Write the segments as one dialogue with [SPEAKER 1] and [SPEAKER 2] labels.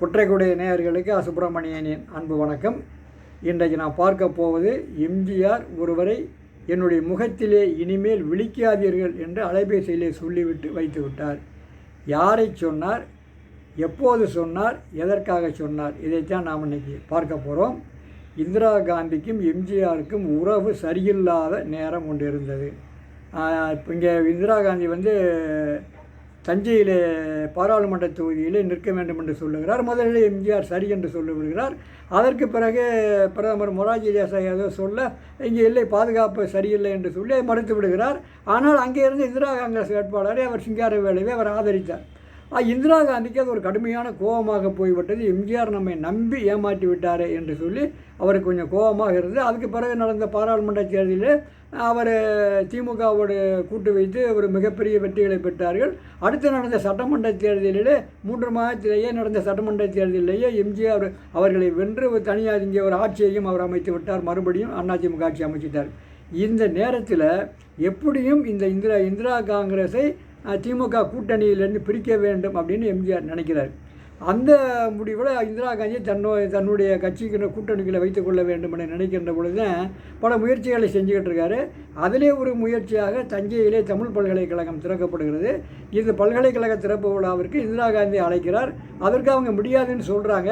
[SPEAKER 1] குற்றைக்குடைய நேயர்களுக்கு சுப்பிரமணியனின் அன்பு வணக்கம். இன்றைக்கு நான் பார்க்க போவது எம்ஜிஆர் ஒருவரை என்னுடைய முகத்திலே இனிமேல் விழிக்காதீர்கள் என்று அலைபேசியிலே சொல்லிவிட்டு வைத்து விட்டார். யாரை சொன்னார்? எப்போது சொன்னார்? எதற்காக சொன்னார்? இதைத்தான் நாம் இன்றைக்கி பார்க்க போகிறோம் இந்திரா காந்திக்கும் எம்ஜிஆருக்கும் உறவு சரியில்லாத நேரம் ஒன்று இருந்தது. இப்போ இங்கே இந்திரா காந்தி வந்து தஞ்சையில் பாராளுமன்ற தொகுதியிலே நிற்க வேண்டும் என்று சொல்லுகிறார். முதலில் எம்ஜிஆர் சரி என்று சொல்லிவிடுகிறார். அதற்கு பிறகு பிரதமர் மொராஜி தேசாய் ஏதோ சொல்ல இங்கே இல்லை பாதுகாப்பு சரியில்லை என்று சொல்லி மறுத்து விடுகிறார் ஆனால் அங்கே இருந்து இந்திரா காங்கிரஸ் வேட்பாளரை அவர் சிங்கார வேலையை அவர் ஆதரித்தார். இந்திரா காந்திக்கு அது ஒரு கடுமையான கோபமாக போய்விட்டது. எம்ஜிஆர் நம்மை நம்பி ஏமாற்றி விட்டாரே என்று சொல்லி அவருக்கு கொஞ்சம் கோபமாக இருந்தது. அதுக்கு பிறகு நடந்த பாராளுமன்ற தேர்தலில் அவர் திமுகவோடு கூட்டு வைத்து ஒரு மிகப்பெரிய வெற்றிகளை பெற்றார்கள். அடுத்து நடந்த சட்டமன்ற தேர்தலிலே மூன்று மாதத்திலேயே நடந்த சட்டமன்ற தேர்தலிலேயே எம்ஜிஆர் அவர்களை வென்று தனியாக இங்கே ஒரு ஆட்சியையும் அவர் அமைத்து விட்டார். மறுபடியும் அதிமுக ஆட்சி அமைச்சிட்டார். இந்த நேரத்தில் எப்படியும் இந்த இந்திரா இந்திரா காங்கிரஸை திமுக கூட்டணியிலிருந்து பிரிக்க வேண்டும் அப்படின்னு எம்ஜிஆர் நினைக்கிறார். அந்த முடிவில் இந்திரா காந்தி தன்னோ தன்னுடைய கட்சிக்கு கூட்டணிகளை வைத்துக் கொள்ள வேண்டும் என நினைக்கின்ற பொழுது தான் பல முயற்சிகளை செஞ்சுக்கிட்டு இருக்காரு. அதிலே ஒரு முயற்சியாக தஞ்சையிலே தமிழ் பல்கலைக்கழகம் திறக்கப்படுகிறது. இது பல்கலைக்கழக திறப்பு விழாவிற்கு இந்திரா காந்தி அழைக்கிறார். அதற்கு அவங்க முடியாதுன்னு சொல்கிறாங்க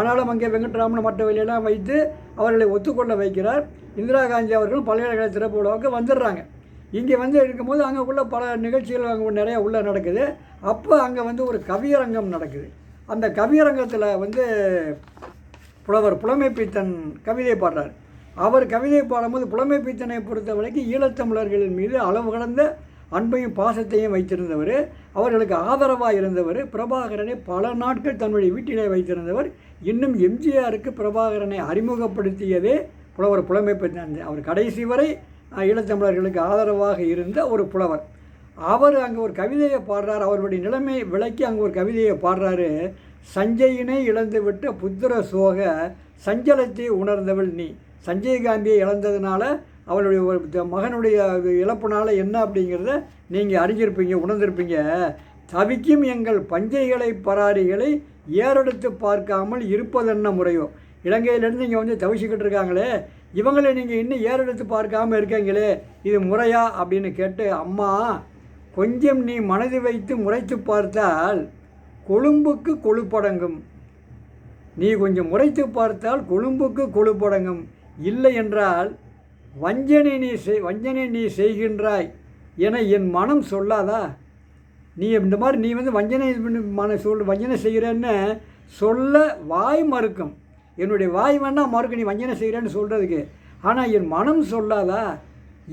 [SPEAKER 1] ஆனாலும் அங்கே வெங்கட்ராமன் மற்ற வழியெல்லாம் வைத்து அவர்களை ஒத்துக்கொள்ள வைக்கிறார். இந்திரா காந்தி அவர்களும் பல்கலைக்கழக திறப்பு விழாவுக்கு வந்துடுறாங்க. இங்கே வந்து இருக்கும்போது அங்கே உள்ள பல நிகழ்ச்சிகள் அங்கே நிறையா உள்ளே நடக்குது. அப்போ அங்கே வந்து ஒரு கவியரங்கம் நடக்குது. அந்த கவியரங்கத்தில் வந்து புலவர் புலமை பீத்தன் கவிதை பாடுறார். அவர் கவிதை பாடும்போது புலமை பீத்தனை பொறுத்த வரைக்கும் ஈழத்தமிழர்களின் மீது அளவு கடந்த அன்பையும் பாசத்தையும் வைத்திருந்தவர். அவர்களுக்கு ஆதரவாக இருந்தவர். பிரபாகரனை பல நாட்கள் தன்னுடைய வீட்டிலே வைத்திருந்தவர். இன்னும் எம்ஜிஆருக்கு பிரபாகரனை அறிமுகப்படுத்தியதே புலவர் புலமை பீத்தன். அவர் கடைசி வரை ஈழத்தமிழர்களுக்கு ஆதரவாக இருந்த ஒரு புலவர். அவர் அங்கே ஒரு கவிதையை பாடுறார். அவருடைய நிலைமை விளக்கி அங்கே ஒரு கவிதையை பாடுறாரு. சஞ்சயினை இழந்துவிட்ட புத்திர சோக சஞ்சலத்தை உணர்ந்தவள் நீ. சஞ்சய் காந்தியை இழந்ததுனால அவளுடைய ஒரு மகனுடைய இழப்புனால என்ன அப்படிங்கிறத நீங்கள் அறிஞ்சிருப்பீங்க உணர்ந்திருப்பீங்க. தவிக்கும் எங்கள் பஞ்சைகளை பராரிகளை ஏறெடுத்து பார்க்காமல் இருப்பதென்ன முறையோ? இலங்கையிலேருந்து இங்கே வந்து தவிச்சுக்கிட்டு இருக்காங்களே. இவங்களை நீங்கள் இன்னும் ஏறெடுத்து பார்க்காம இருக்கீங்களே இது முறையா அப்படின்னு கேட்டு அம்மா கொஞ்சம் நீ மனது வைத்து முறைத்து பார்த்தால் கொழும்புக்கு கொழுப்படங்கும். நீ கொஞ்சம் முறைத்து பார்த்தால் கொழும்புக்கு கொழுப்படங்கும். இல்லை என்றால் வஞ்சனை நீ செய் வஞ்சனை நீ செய்கின்றாய் என என் மனம் சொல்லாதா? நீ இந்த மாதிரி நீ வந்து வஞ்சனை மன சொல் வஞ்சனை செய்கிறேன்னு சொல்ல வாய் மறுக்கும். என்னுடைய வாய் வேணால் மறுக்க நீ வஞ்சனை செய்கிறேன்னு சொல்கிறதுக்கு ஆனால் என் மனம் சொல்லாதா?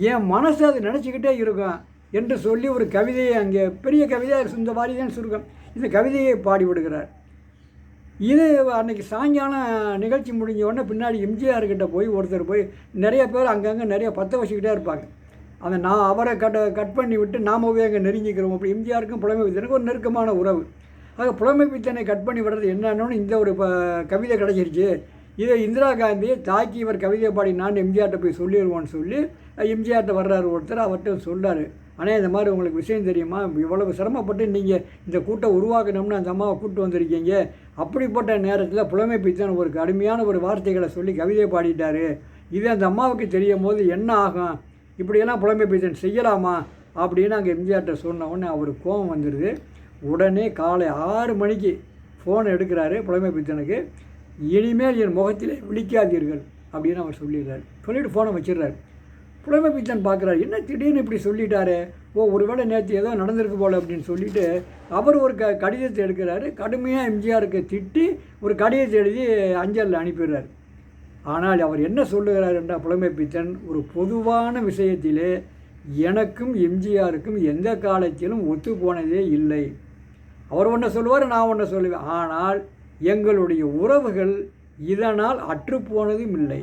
[SPEAKER 1] என் மனசு அது நினச்சிக்கிட்டே இருக்கும் என்று சொல்லி ஒரு கவிதையை அங்கே பெரிய கவிதையாக இந்த மாதிரி தான் சுருக்கம். இந்த கவிதையை பாடி விடுகிறார். இது அன்னைக்கு சாயங்காலம் நிகழ்ச்சி முடிஞ்ச உடனே பின்னாடி எம்ஜிஆர்கிட்ட போய் ஒருத்தர் போய் நிறைய பேர் அங்கங்கே நிறைய பற்ற வச்சுக்கிட்டே இருப்பாங்க. அந்த நான் அவரை கட் கட் பண்ணி விட்டு நாம போய் அங்கே நெருங்கிக்கிறோம். அப்படி எம்ஜிஆருக்கும் புலமை பித்தனுக்கும் ஒரு நெருக்கமான உறவு. ஆக புலமை பித்தனை கட் பண்ணி விடுறது என்னன்னு இந்த ஒரு ப கவிதை கிடச்சிருச்சு. இதை இந்திரா காந்தியை தாக்கி இவர் கவிதை பாடி நான் எம்ஜிஆர்கிட்ட போய் சொல்லிடுவோன்னு சொல்லி எம்ஜிஆர்கிட்ட வர்றாரு ஒருத்தர் அவர்கிட்ட சொல்கிறார் ஆனால் இந்த மாதிரி உங்களுக்கு விஷயம் தெரியுமா? இவ்வளவு சிரமப்பட்டு நீங்கள் இந்த கூட்டம் உருவாக்கணும்னு அந்த அம்மாவை கூப்பிட்டு வந்திருக்கீங்க. அப்படிப்பட்ட நேரத்தில் புலமை பித்தன் ஒரு கடுமையான ஒரு வார்த்தைகளை சொல்லி கவிதை பாடிட்டார். இது அந்த அம்மாவுக்கு தெரியும் போது என்ன ஆகும்? இப்படியெல்லாம் புலமை பித்தன் செய்யலாமா? அப்படின்னு அங்கே எம்ஜிஆர்கிட்ட சொன்ன உடனே அவருக்கு கோபம் வந்துடுது உடனே காலை ஆறு மணிக்கு ஃபோன் எடுக்கிறாரு புலமை பித்தனுக்கு. இனிமேல் என் முகத்திலே விழிக்காதீர்கள் அப்படின்னு அவர் சொல்லிடுறாரு. சொல்லிவிட்டு ஃபோனை வச்சிடுறாரு. புலமை பித்தன் பார்க்குறாரு என்ன திடீர்னு இப்படி சொல்லிட்டாரு? ஓ ஒருவேளை நேற்று ஏதோ நடந்திருக்கு போல் அப்படின்னு சொல்லிட்டு அவர் ஒரு க கடிதத்தை எடுக்கிறாரு. கடுமையாக எம்ஜிஆருக்கு திட்டி ஒரு கடிதத்தை எழுதி அஞ்சலில் அனுப்பிடுறாரு. ஆனால் அவர் என்ன சொல்லுகிறார் என்றால் புலமை பித்தன் ஒரு பொதுவான விஷயத்திலே எனக்கும் எம்ஜிஆருக்கும் எந்த காலத்திலும் ஒத்து போனதே இல்லை. அவர் ஒன்றை சொல்லுவார் நான் ஒன்றை சொல்லுவேன். ஆனால் எங்களுடைய உறவுகள் இதனால் அற்றுப்போனதும் இல்லை.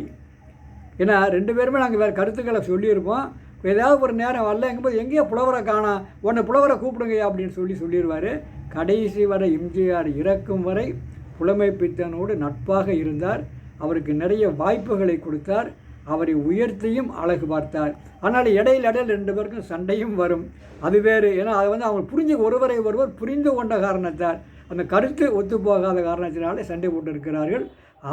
[SPEAKER 1] ஏன்னா ரெண்டு பேருமே நாங்கள் வேறு கருத்துக்களை சொல்லியிருப்போம். ஏதாவது ஒரு நேரம் வரல எங்கும்போது எங்கேயோ புலவரை காணா உன்னை புலவரை கூப்பிடுங்கய்யா அப்படின்னு சொல்லி சொல்லிடுவார். கடைசி வரை எம்ஜிஆர் இறக்கும் வரை புலமை பித்தனோடு நட்பாக இருந்தார். அவருக்கு நிறைய வாய்ப்புகளை கொடுத்தார். அவரை உயர்த்தியும் அழகு பார்த்தார். ஆனால் இடையில் இடையில் ரெண்டு பேருக்கும் சண்டையும் வரும். அது வேறு. ஏன்னா அதை வந்து அவங்க புரிஞ்சு ஒருவரை ஒருவர் புரிந்து கொண்ட காரணத்தால் அந்த கருத்து ஒத்துப்போகாத காரணத்தினாலே சண்டை போட்டிருக்கிறார்கள்.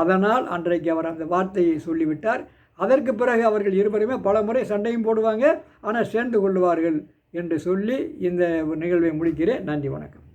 [SPEAKER 1] அதனால் அன்றைக்கு அவர் அந்த வார்த்தையை சொல்லிவிட்டார். அதற்கு பிறகு அவர்கள் இருவருமே பல முறை சண்டையும் போடுவாங்க. ஆனால் சேர்ந்து கொள்வார்கள் என்று சொல்லி இந்த நிகழ்வை முடிக்கிறேன். நன்றி வணக்கம்.